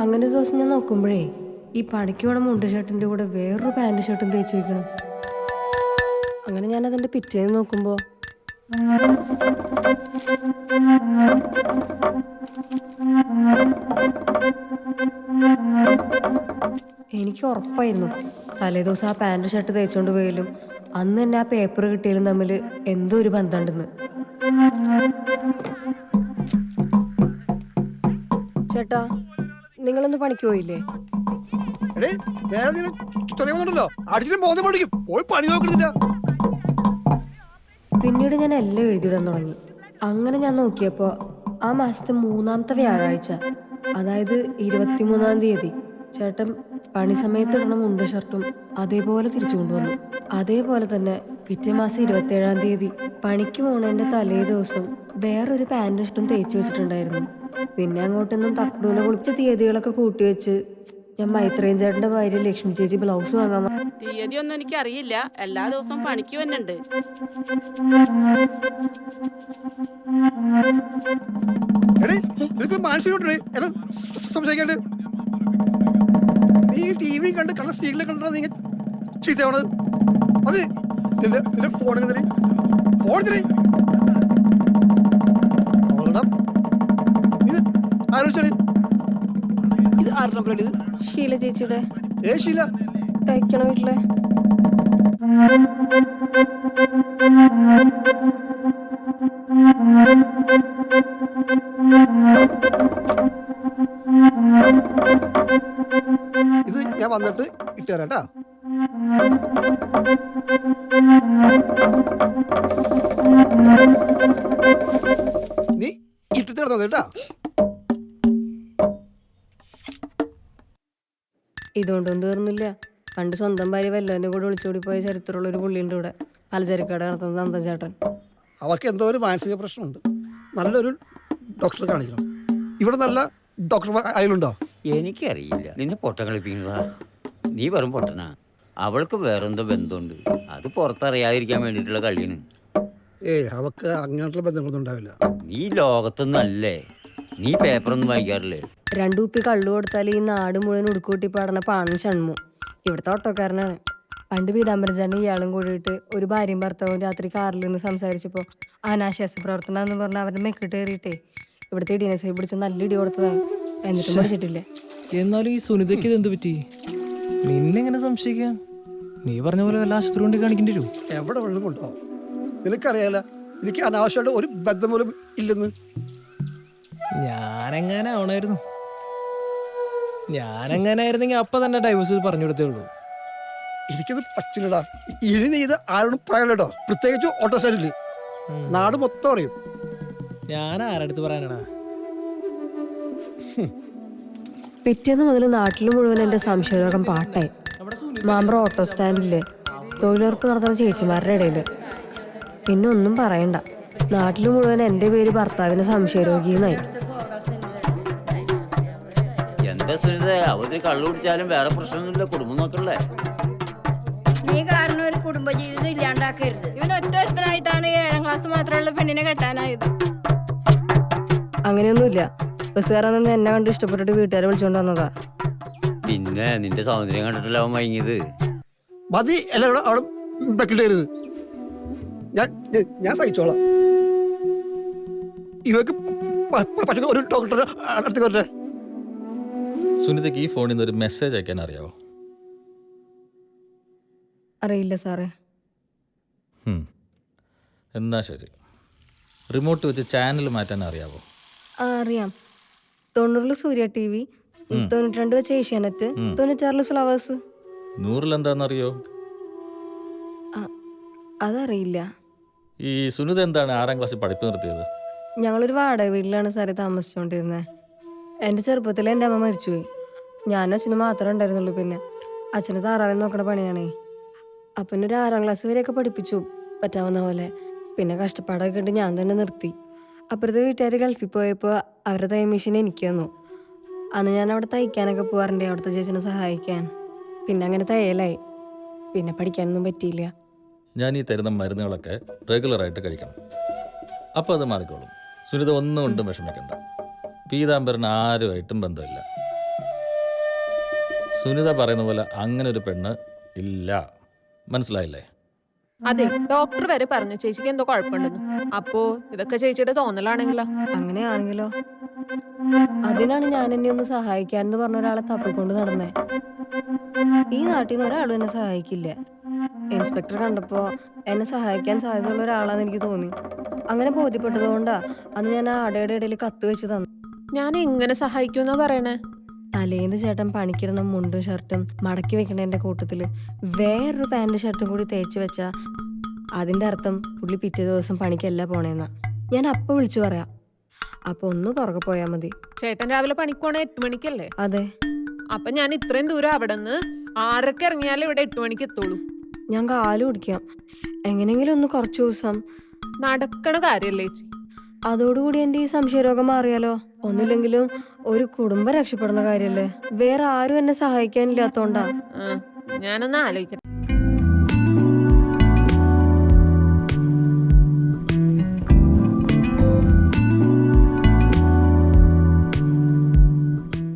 അങ്ങനെ ഒരു ദിവസം ഞാൻ നോക്കുമ്പോഴേ ഈ പണിക്ക് വേണം മുണ്ട് ഷർട്ടിന്റെ കൂടെ വേറൊരു പാന്റ് ഷർട്ടും തേച്ച് വെക്കണം. അങ്ങനെ ഞാൻ അതിന്റെ പിറ്റേന്ന് നോക്കുമ്പോൾ എനിക്ക് ഉറപ്പായിരുന്നു. തലേ ദിവസം ആ പാന്റ് ഷർട്ട് തേച്ചുകൊണ്ട് പോയാലും അന്ന് തന്നെ ആ പേപ്പർ കിട്ടിയാലും തമ്മിൽ എന്തോ ഒരു ബന്ധമുണ്ടെന്ന്. ചേട്ടാ നിങ്ങളൊന്ന് പണിക്ക് പോയില്ലേ? പിന്നീട് ഞാൻ എല്ലാം എഴുതിയിടാൻ തുടങ്ങി. അങ്ങനെ ഞാൻ നോക്കിയപ്പോ ആ മാസത്തെ മൂന്നാമത്തെ വ്യാഴാഴ്ച അതായത് ഇരുപത്തിമൂന്നാം തീയതി ചേട്ടൻ പണി സമയത്ത് ഇടണ മുണ്ട് ഷർട്ടും അതേപോലെ തിരിച്ചു കൊണ്ടുവന്നു. അതേപോലെ തന്നെ പിറ്റേ മാസം ഇരുപത്തേഴാം തീയതി പണിക്ക് പോണേന്റെ തലേ ദിവസം വേറൊരു പാന്റും ഷർട്ടും തേച്ചു വെച്ചിട്ടുണ്ടായിരുന്നു. പിന്നെ അങ്ങോട്ടൊന്നും തക്കടൂനെ കുളിച്ച തീയതികളൊക്കെ കൂട്ടിവെച്ച് ഞാൻ മൈത്രേയൻ ചേട്ടന്റെ ഭാര്യ ലക്ഷ്മി ചേച്ചി ബ്ലൗസ് വാങ്ങാൻ തീയതി ഒന്നും എനിക്ക് അറിയില്ല എല്ലാ ദിവസവും പണിക്ക് വന്നുണ്ട് സംശയിക്കാണ്ട്. നീ ടി വി കണ്ട് കണ്ട സീരിയൽ കണ്ടാ നീ ചീത്തയാവണത്? അത് നിന്റെ നിന്റെ ഫോൺ തരി. ഫോൺ തരി. ആലോചിച്ചാണ് ഇത് ആരുടെ നമ്പറാണ് ഇത് ഷീല ചേച്ചിയുടെ. ഏ ശീല തയ്ക്കണ വീട്ടിലെ. ഇത് ഞാൻ വന്നിട്ട് ഇട്ടുതരാം കേട്ടാ നീ ഇട്ടിട്ട് കിടന്നു കേട്ടാ ഇതുകൊണ്ടൊന്നും തീർന്നില്ല. പണ്ട് സ്വന്തം ഭാര്യ വല്ലവന്റെ കൂടെ ഒളിച്ചോടി പോയ ചരിത്രമുള്ള ഒരു പുള്ളിയുണ്ട് ഇവിടെ. പലചരക്കട നടത്തുന്നത് നന്ദൻ അവക്ക് അവർക്ക് എന്തോ ഒരു മാനസിക പ്രശ്നമുണ്ട്. നല്ലൊരു ഡോക്ടറെ കാണിക്കണം. ഇവിടെ നല്ല ഡോക്ടർ അയലുണ്ടോ എനിക്കറിയില്ല. നിന്നെ പൊട്ടം കളിപ്പിക്കുന്നതാ. നീ വെറും പൊട്ടനാ. അവൾക്ക് വേറെന്തോ ബന്ധമുണ്ട്. അത് പുറത്തറിയാതിരിക്കാൻ വേണ്ടിയിട്ടുള്ള കളിയാണ്. ഏയ് അവക്ക് അങ്ങനെയുള്ള ബന്ധങ്ങളൊന്നും ഉണ്ടാവില്ല. നീ ലോകത്തൊന്നും അല്ലേ? നീ പേപ്പറൊന്നും വായിക്കാറില്ലേ? രണ്ടു കുപ്പി കള്ളു കൊടുത്താൽ ഈ നാട് മുഴുവൻ ഉടുക്കൂട്ടി പാടുന്ന പാണൻ ഷൺമു. ഇവിടുത്തെ ഓട്ടോക്കാരനാണ്. പണ്ട് പീതാംബരൻ ഇയാളും കൂടിയിട്ട് ഒരു ഭാര്യയും ഭർത്താവും രാത്രി കാറിൽ നിന്ന് സംസാരിച്ചപ്പോൾ അനാശാസ പ്രവർത്തനം എന്ന് പറഞ്ഞാൽ അവരുടെ മെക്കിട്ട് കയറിയിട്ടേ ഇവിടുത്തെ ഇടിയനസൈ പിടിച്ച് നല്ല ഇടി കൊടുത്തതാണ്. എന്നിട്ടും പഠിച്ചിട്ടില്ല. എന്നാലും ഈ സുനിതയ്ക്ക് ഇത് എന്ത് പറ്റി? നിന്നെങ്ങനെ സംശയിക്കാം? നീ പറഞ്ഞ പോലെ വല്ല ആശുപത്രി കൊണ്ട് കാണിക്കേണ്ടി വരും. എവിടെ വെള്ളം കൊണ്ടോ നിനക്കറിയാല എനിക്ക് അനാവശ്യമായിട്ട് ഒരു ബന്ധം പോലും ഇല്ലെന്ന്. ഞാനെങ്ങനെ ആവണായിരുന്നു ഞാനെങ്ങനെ ആയിരുന്നെങ്കിൽ അപ്പൊ തന്നെ ഡൈവേഴ്സ് പറഞ്ഞു കൊടുത്തേ ഉള്ളൂ. എനിക്കത് പറ്റില്ലടാ. ഇനി നീ ഇത് ആരോടും പറയല്ലോ പ്രത്യേകിച്ച് ഓട്ടോ സ്റ്റാൻഡിൽ നാട് മൊത്തം അറിയും. ഞാൻ ആരടുത്ത് പറയാനടാ? പിറ്റേന്ന് മുതൽ നാട്ടിൽ മുഴുവൻ എന്റെ സംശയരോഗം പാട്ടായി. മാമ്പ്ര ഓട്ടോ സ്റ്റാൻഡിൽ തൊഴിലുറപ്പ് നടത്തുന്ന ചേച്ചിമാരുടെ ഇടയിൽ. പിന്നെ ഒന്നും പറയണ്ട. നാട്ടിൽ മുഴുവൻ എന്റെ പേര് ഭർത്താവിന് സംശയരോഗിയെന്നായി. എന്താ സുനിത? അവർ കള്ളു കുടിച്ചാലും വേറെ പ്രശ്നമൊന്നുമില്ല കുടുംബം നോക്കല്ലേ? നീ കാരണം ഒരു കുടുംബജീവിതം ഇല്ലാണ്ടാക്കരുത്. ഇവൻ ഒറ്റ ഒരുത്തനായിട്ടാണ് ഏഴാം ക്ലാസ് മാത്രമുള്ള പെണ്ണിനെ കെട്ടാനായത്. അങ്ങനെയൊന്നുമില്ല. ബസ്സുകാരൻ നിന്ന് എന്നെ കണ്ട് ഇഷ്ടപ്പെട്ടിട്ട് വീട്ടുകാരെ വിളിച്ചോണ്ട് വന്നതാ. പിന്നെ നിന്റെ സൗന്ദര്യം കണ്ടിട്ടല്ല അവൻ വൈകിയത് മതി എല്ലാവരും അവിടെ ബക്കിട്ടരുത് ഞാൻ ഞാൻ- ഞാൻ സഹിച്ചോളാം. ഇവക്ക് പറ്റുന്ന ഒരു ഡോക്ടറെ അടുത്ത് വരട്ടെ സുനിതയ്ക്ക് ഈ ഫോണിൽ നിന്ന് ഒരു മെസ്സേജ് അയക്കാൻ അറിയാവോ? അറിയില്ല സാറേ. എന്നാ ശരി. റിമോട്ട് വെച്ച് ചാനൽ മാറ്റാൻ അറിയാവോ? ആ അറിയാം. തൊണ്ണൂറിൽ സൂര്യ ടി വി തൊണ്ണൂറ്റിരണ്ട് വെച്ച് ഏഷ്യാനെറ്റ് തൊണ്ണൂറ്റാറിൽ ഫ്ലവേഴ്സ്. നൂറിൽ എന്താണെന്നറിയോ? അതറിയില്ല. ഈ സുനിത എന്താണ് ആറാം ക്ലാസ്സിൽ പഠിപ്പ് നിർത്തിയത്? ഞങ്ങളൊരു വാടക വീട്ടിലാണ് സാറേ താമസിച്ചുകൊണ്ടിരുന്നത് എന്റെ ചെറുപ്പത്തിൽ എന്റെ അമ്മ മരിച്ചുപോയി. ഞാനും അച്ഛനും മാത്രമേ ഉണ്ടായിരുന്നുള്ളൂ പിന്നെ. അച്ഛന് താറാവിനെ നോക്കണ പണിയാണേ. അപ്പനെ ഒരു ആറാം ക്ലാസ് വരെയൊക്കെ പഠിപ്പിച്ചു പറ്റാവുന്ന പോലെ. പിന്നെ കഷ്ടപ്പാടൊക്കെ കണ്ട് ഞാൻ തന്നെ നിർത്തി. അപ്പുറത്തെ വീട്ടുകാർ ഗൾഫിൽ പോയപ്പോൾ അവരുടെ തയ്യൽ മെഷീൻ എനിക്ക് തന്നു. അന്ന് ഞാൻ അവിടെ തയ്ക്കാനൊക്കെ പോകാറുണ്ട് അവിടുത്തെ ചേച്ചിനെ സഹായിക്കാൻ. പിന്നെ അങ്ങനെ തയ്യലായി. പിന്നെ പഠിക്കാനൊന്നും പറ്റിയില്ല. ഞാൻ ഈ തരുന്ന മരുന്നുകളൊക്കെ റെഗുലറായിട്ട് കഴിക്കണം. അപ്പോൾ അത് മാറിക്കോളും. സുനിത ഒന്നും കൊണ്ടും വിഷമിക്കണ്ട. പീതാംബരൻ ആരുമായിട്ടും ബന്ധമില്ല. സുനിത പറയുന്ന പോലെ അങ്ങനെ ഒരു പെണ്ണ് ഇല്ല. മനസ്സിലായില്ലേ? അതെ ഡോക്ടർ വരെ പറഞ്ഞു. ചേച്ചിക്ക് എന്തോ കുഴപ്പമുണ്ടെന്ന്. അപ്പോ ഇതൊക്കെ ചേച്ചിയുടെ തോന്നലാണെങ്കിലോ? അങ്ങനെയാണെങ്കിലോ? അതിനാണ് ഞാൻ എന്നെ ഒന്ന് സഹായിക്കാനെന്ന് പറഞ്ഞ ഒരാളെ തപ്പിക്കൊണ്ട് നടന്നേ. ഈ നാട്ടിൽ നിന്ന് ഒരാളും എന്നെ സഹായിക്കില്ല. ഇൻസ്പെക്ടർ കണ്ടപ്പോ എന്നെ സഹായിക്കാൻ സാധ്യതയുള്ള ഒരാളാന്ന് എനിക്ക് തോന്നി. അങ്ങനെ ബോധ്യപ്പെട്ടതുകൊണ്ടാ അന്ന് ഞാൻ ആ അടയുടെ ഇടയിൽ കത്ത് വെച്ച് തന്നു. ഞാൻ എങ്ങനെ സഹായിക്കുമെന്നാ പറയണേ? തലേന്ന് ചേട്ടൻ പണിക്കിടണം മുണ്ടും ഷർട്ടും മടക്കി വെക്കണേന്റെ കൂട്ടത്തിൽ വേറൊരു പാന്റ് ഷർട്ടും കൂടി തേച്ച് വെച്ചാ അതിന്റെ അർത്ഥം പുള്ളി പിറ്റേ ദിവസം പണിക്കല്ല പോണേന്നാ. ഞാൻ അപ്പൊ വിളിച്ചു പറയാം. അപ്പൊ ഒന്ന് പുറകെ പോയാ മതി. ചേട്ടൻ രാവിലെ പണിക്കോണ എട്ട് മണിക്കല്ലേ? അതെ. അപ്പൊ ഞാൻ ഇത്രയും ദൂരം അവിടെ നിന്ന് ആറൊക്കെ ഇറങ്ങിയാലേ ഇവിടെ എട്ട് മണിക്ക് എത്തുള്ളൂ. ഞാൻ കാലു പിടിക്കാം എങ്ങനെങ്കിലും ഒന്ന് കുറച്ചു ദിവസം. നടക്കണ കാര്യല്ലേ ചേച്ചി? അതോടുകൂടി എന്റെ ഈ സംശയരോഗം മാറിയാലോ? ഒന്നില്ലെങ്കിലും ഒരു കുടുംബം രക്ഷപ്പെടുന്ന കാര്യല്ലേ? വേറെ ആരും എന്നെ സഹായിക്കാനില്ലാത്തോണ്ടാ. ഞാനൊന്ന് ആലോചിക്കട്ടെ.